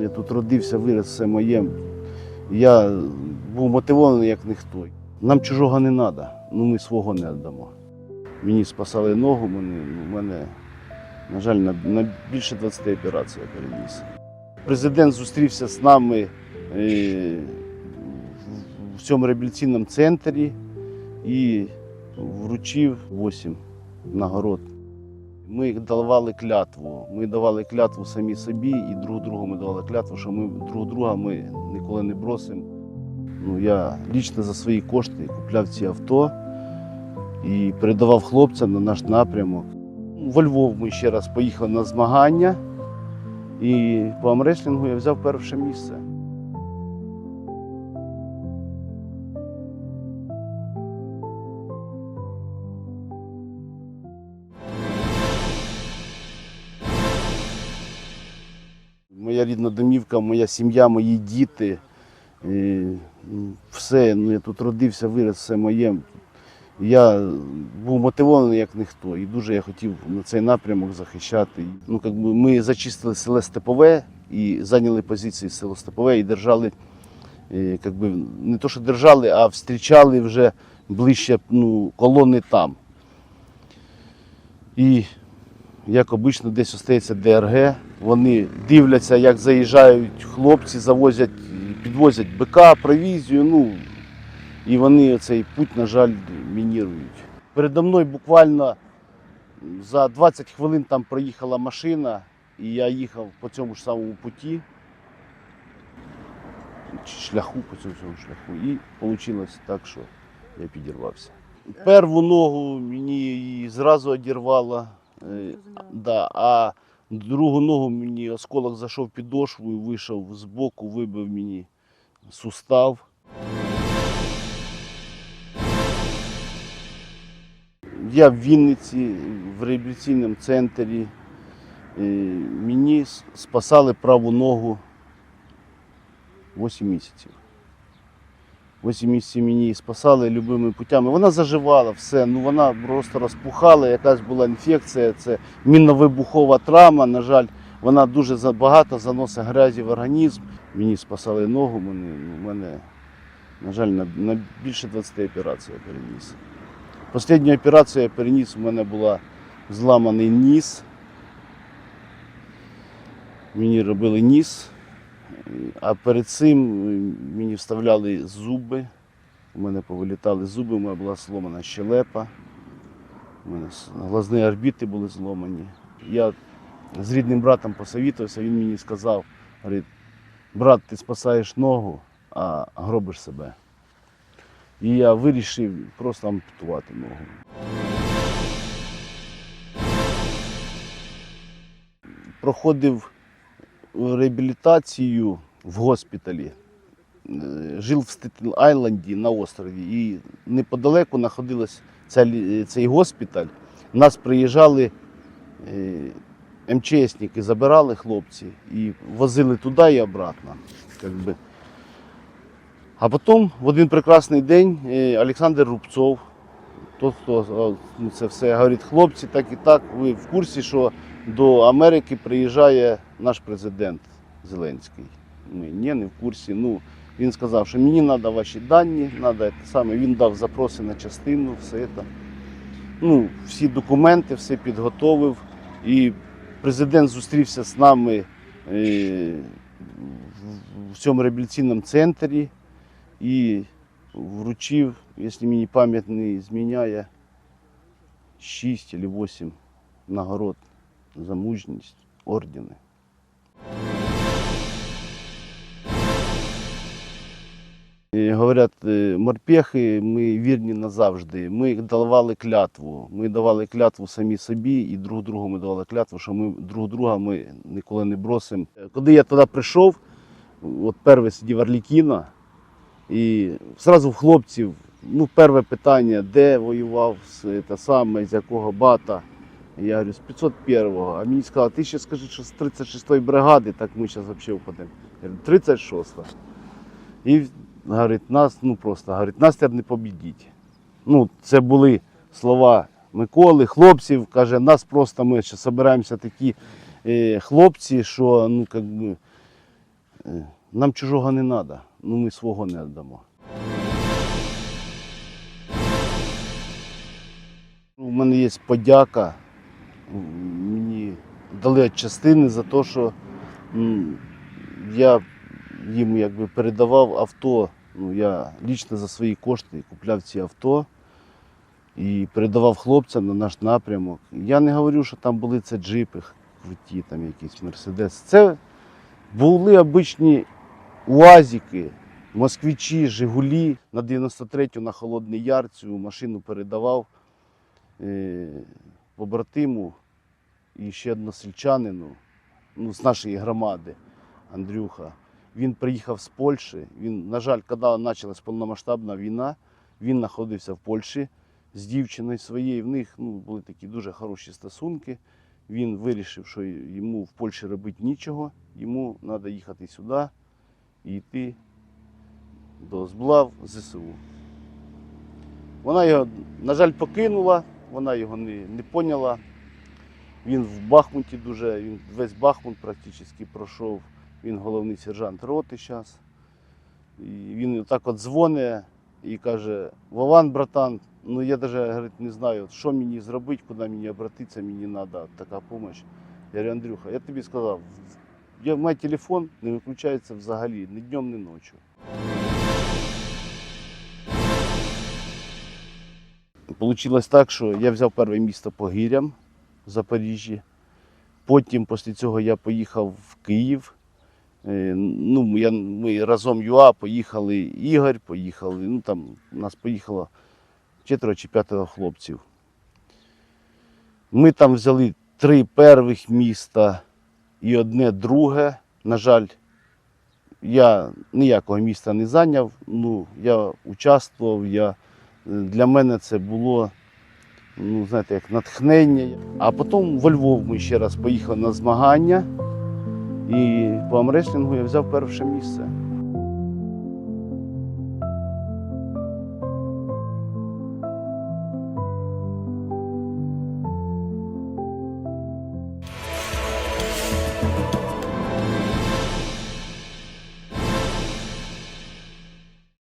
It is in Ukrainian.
Я тут родився, виріс все моє. Я був мотивований як ніхто. Нам чужого не треба, ну ми свого не віддамо. Мені спасали ногу, мене, ну, мене, на жаль, на, на більше 20 операцій я переніс. Президент зустрівся з нами е, в цьому реабілітаційному центрі і вручив 8 нагород. Ми давали клятву. Ми давали клятву самі собі і друг другу ми давали клятву, що ми друг друга ми ніколи не бросимо. Ну, я лічно за свої кошти купляв ці авто і передавав хлопцям на наш напрямок. Во Львов ми ще раз поїхали на змагання, і по амреслінгу я взяв перше місце. Рідна домівка, моя сім'я, мої діти. І, все, ну, я тут родився, виріс, все моє. Я був мотивований як ніхто, і дуже я хотів на цей напрямок захищати. Ну, как би ми зачистили село Степове і зайняли позиції село Степове і держали, е, как би, не то, що держали, а встрічали вже ближче ну, колони там. І як обично, десь остається ДРГ. Вони дивляться, як заїжджають хлопці, завозять, підвозять БК, провізію. Ну, і вони цей путь, на жаль, мінірують. Передо мною буквально за 20 хвилин там проїхала машина, і я їхав по цьому ж самому путі, шляху по цьому шляху. І вийшло так, що я підірвався. Перву ногу мені її зразу одірвало. Е, Да, а другу ногу мені осколок зайшов під підошву і вийшов з боку, вибив мені сустав. Я в Вінниці в реабілітаційному центрі. Е, Мені спасали праву ногу 8 місяців. 8 місяців мені спасали любими путями. Вона заживала все, ну вона просто розпухала, якась була інфекція, це мінно-вибухова травма. На жаль, вона дуже багато заносить грязі в організм. Мені спасали ногу, мене, ну, мене на жаль, на, на більше 20 операцій я переніс. Останню операцію я переніс, у мене була зламаний ніс. Мені робили ніс, а перед цим е, мені вставляли зуби. У мене повилітали зуби, у мене була зломана щелепа. У мене глазні орбіти були зломані. Я з рідним братом посовітувався, він мені сказав, говорить, брат, ти спасаєш ногу, а гробиш себе. І я вирішив просто ампутувати ногу. Проходив реабілітацію в госпіталі. Е, Жив в Стетл Айленді на острові. І неподалеку знаходився цей госпіталь. Нас приїжджали е, МЧСники, забирали хлопці і возили туди і обратно. А потім в один прекрасний день е, Олександр Рубцов, тот, хто ну, це все говорить, хлопці, так і так, ви в курсі, що до Америки приїжджає наш президент Зеленський. Ми ні, не в курсі. Ну, він сказав, що мені треба ваші дані, треба те саме. Він дав запроси на частину, все це. Ну, всі документи, все підготовив. І президент зустрівся з нами е, в цьому реабілітаційному центрі і вручив, якщо мені пам'ять не зміняє, 6 або 8 нагород за мужність, ордени. Говорять, е, морпехи, ми вірні назавжди. Ми давали клятву. Ми давали клятву самі собі і друг другу ми давали клятву, що ми друг друга ми ніколи не бросимо. Коли я туди прийшов, от перший сидів Орлікіна, і одразу в хлопців, ну, перше питання, де воював, те саме, з якого бата. Я говорю, з 501-го. А мені сказали, ти ще скажи, що з 36-ї бригади, так ми зараз взагалі впадемо. Я говорю, 36-та. І говорить, нас, ну просто, говорить, нас тепер не побідіть. Ну, це були слова Миколи, хлопців, каже, нас просто ми ще збираємося такі е, хлопці, що ну, как би, е, нам чужого не треба, ну ми свого не віддамо. У мене є подяка. Мені дали частини за те, що я їм якби передавав авто. Ну, я лічно за свої кошти купляв ці авто і передавав хлопцям на наш напрямок. Я не говорю, що там були це джипи круті, там якісь мерседес. Це були обичні УАЗики, москвичі, Жигулі. На 93-ю на Холодний Яр цю машину передавав е, побратиму і ще односельчанину ну, з нашої громади Андрюха. Він приїхав з Польщі. Він, на жаль, коли почалась повномасштабна війна, він знаходився в Польщі з дівчиною своєю. В них ну, були такі дуже хороші стосунки. Він вирішив, що йому в Польщі робити нічого, йому треба їхати сюди йти до зблав ЗСУ. Вона його, на жаль, покинула, вона його не, не поняла. Він в Бахмуті дуже, він весь Бахмут практично пройшов. Він головний сержант роти зараз. І він так от дзвонить і каже: Вован, братан, ну я навіть не знаю, що мені зробити, куди мені обратитися, мені треба така допомога. Я говорю, Андрюха, я тобі сказав, мій телефон не виключається взагалі ні днем, ні ночі. Получилось так, що я взяв перше місто по гірям в Запоріжжі. Потім після цього я поїхав в Київ. Е, Ну, я, ми разом ЮА поїхали, Ігор поїхали. Ну, там нас поїхало четверо чи п'ятеро хлопців. Ми там взяли три перших міста і одне друге. На жаль, я ніякого міста не зайняв. Ну, я участвував, я, е, для мене це було ну, знаєте, як натхнення. А потім во Львов ми ще раз поїхали на змагання. І по амреслінгу я взяв перше місце.